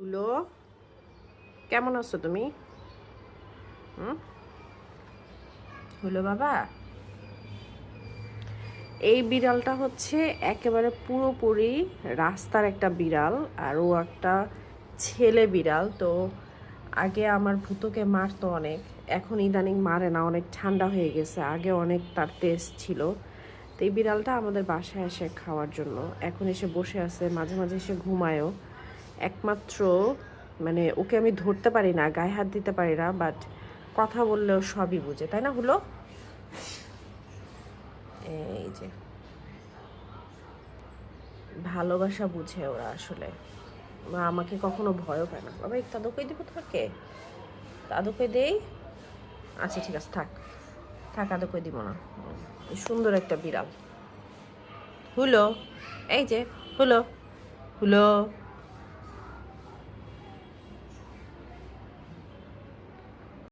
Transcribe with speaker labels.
Speaker 1: হলো কেমন আছো তুমি? হুম? হলো বাবা। এই বিড়ালটা হচ্ছে একেবারে পুরোপুরি রাস্তার একটা বিড়াল আর ও একটা ছেলে বিড়াল। তো আগে আমার ভূতকে মারতো অনেক, এখন ইদানিং মারে না, অনেক ঠান্ডা হয়ে গেছে। আগে অনেক তার টেস্ট ছিল। তো এই বিড়ালটা আমাদের বাসায় এসে খাওয়ার জন্য। এখন এসে বসে আছে, মাঝে মাঝে এসে ঘুমায়ও। একমাত্র মানে ওকে আমি ধরতে পারি না, গায়ে হাত দিতে পারি না বাট কথা বললেও সবই বুঝে, তাই না হলো? এই যে। ভালোবাসা বুঝে ওরা আসলে। আমাকে কখনো ভয়ও পায় না। বাবা, এই দাদুকে দিব তোমাকে? দাদুকে দেই? আচ্ছা ঠিক আছে, থাক। থাক দাদুকে দিব না। সুন্দর একটা বিড়াল। হুলো, এই যে, হুলো। হুলো।